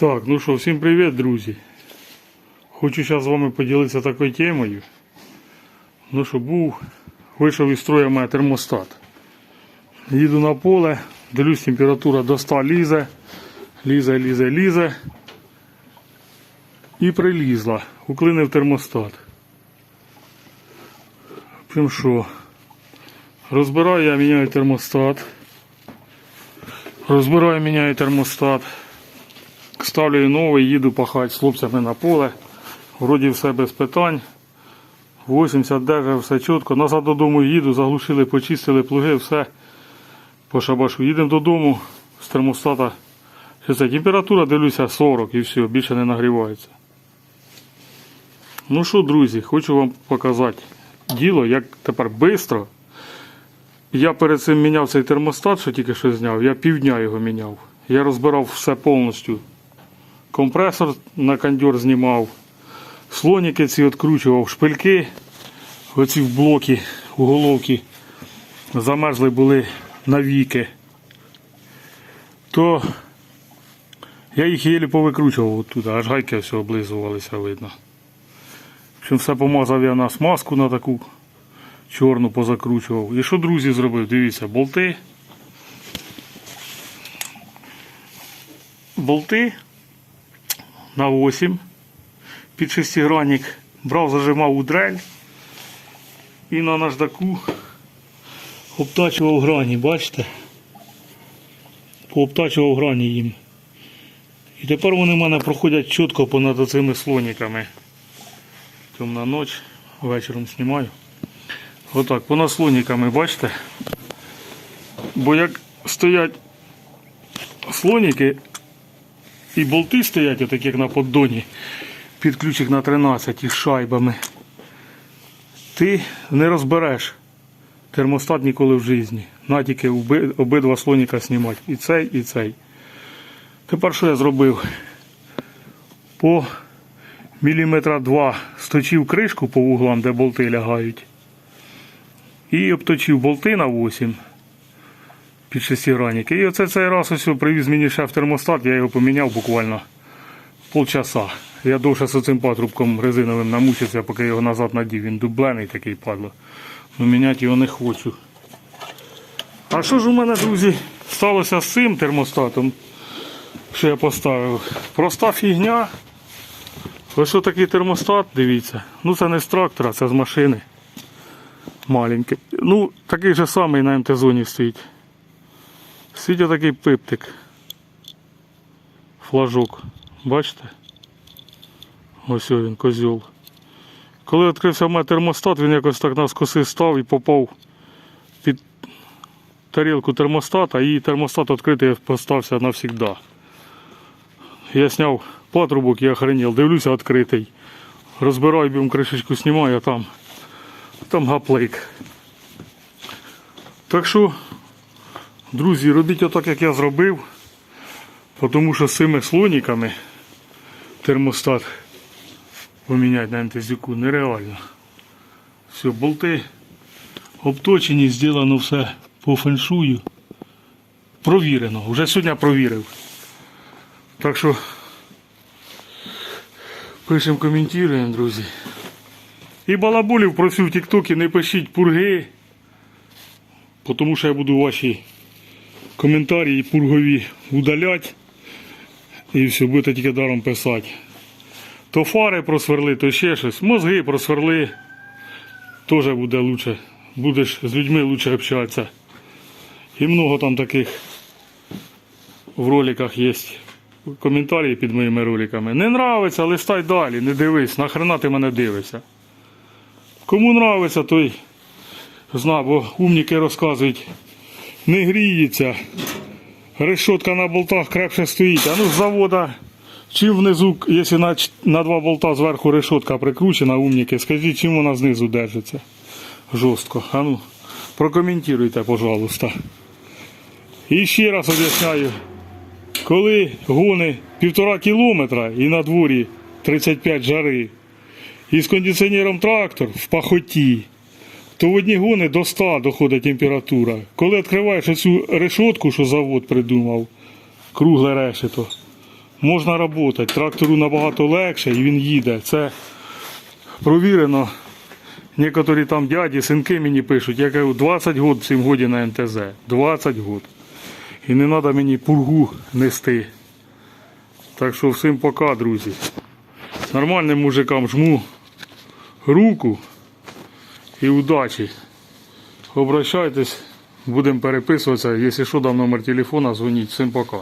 Так, ну що, всім привіт, друзі. Хочу зараз з вами поділитися такою темою. Ну що, був, вийшов із строя моя термостат. Їду на поле, дивлюсь, температура до 100 лізе, лізе, лізе, лізе. І прилізла, уклинив термостат. Общем, що, розбираю я, міняю термостат. Розбираю, міняю термостат. Ставлю новий, їду пахати з хлопцями на поле. Вроді все без питань. 80 держа, все чітко. Назад додому їду, заглушили, почистили плуги, все по шабашу. Їдемо додому з термостата. Це? Температура, дивлюся, 40 і все, більше не нагрівається. Ну що, друзі, хочу вам показати діло, як тепер швидко. Я перед цим міняв цей термостат, що тільки що зняв, я півдня його міняв. Я розбирав все повністю. Компресор на кондьор знімав, слоніки ці відкручував, шпильки, оці в блоки, уголовки замерзли були навіки. То я їх єлі повикручував оттуда, аж гайки все облизувалися, видно. Общем, все помазав я на смазку на таку чорну позакручував. І що, друзі, зробив? Дивіться, болти. Болти на 8 під шестигранник. Брав, зажимав у дрель і на наждаку обтачував грані, бачите? Пообтачував грані їм. І тепер вони в мене проходять чітко понад цими слоніками. Темна ніч, вечором знімаю. Отак, понад слоніками, бачите? Бо як стоять слоніки і болти стоять, отак як на поддоні, під ключик на 13 із шайбами, ти не розбереш термостат ніколи в житті. На тільки обидва слоніка знімати. І цей, і цей. Тепер що я зробив? По міліметра два сточив кришку по вуглам, де болти лягають. І обточив болти на 8 під шестигранники. І оце цей раз ось привіз мені шеф термостат, я його поміняв буквально полчаса. Я довше з цим патрубком резиновим намучився, поки його назад надів. Він дублений такий падло. Ну міняти його не хочу. А що ж у мене, друзі, сталося з цим термостатом, що я поставив? Проста фігня. Ось що такий термостат, дивіться. Ну це не з трактора, це з машини. Маленький. Ну, такий же самий на МТ-зоні стоїть. Стоїть отакий пиптик. Флажок. Бачите? Ось він, козьол. Коли відкрився в мене термостат, він якось так на скоси став і попав під тарілку термостата, і термостат відкритий постався навсігда. Я зняв патрубок і охренел, дивлюся відкритий. Розбираю бім кришечку, знімаю, а там, там гаплик. Так що, друзі, робіть отак, як я зробив, тому що з цими слоніками термостат поміняти на МТЗку нереально. Все, болти обточені, зроблено все по феншую. Провірено, вже сьогодні провірив. Так що пишемо, коментуємо, друзі. І балаболів просив в Тіктокі, не пишіть пурги, тому що я буду ваші коментарі пургові удаляти. І все, будете тільки даром писати. То фари просверли, то ще щось. Мозги просверли. Теж буде лучше. Будеш з людьми лучше общатися. І много там таких в роликах є. Коментарі під моїми роликами. Не нравиться, листай далі, не дивись, нахрена ти мене дивишся. Кому нравиться, той зна, бо умніки розказують, не гріється. Решетка на болтах крепше стоїть. А ну з завода, чим внизу, якщо на, на два болта зверху решетка прикручена, умніки, скажіть, чим вона знизу держиться. Жорстко. А ну, прокоментуйте, пожалуйста. І ще раз об'ясняю. Коли гони півтора кілометра і на дворі 35 жари, і з кондиціонером трактор в пахоті, то в одні гони до 100 доходить температура. Коли відкриваєш цю решетку, що завод придумав, кругле решето, можна працювати. Трактору набагато легше і він їде. Це провірено. Некоторі там дяді, синки мені пишуть, я кажу, 20 год в цім годі на НТЗ. 20 год. І не треба мені пургу нести. Так що всім пока, друзі. Нормальним мужикам жму руку і удачі. Обращайтесь, будемо переписуватися. Якщо що, дам номер телефона, дзвоніть. Всім пока.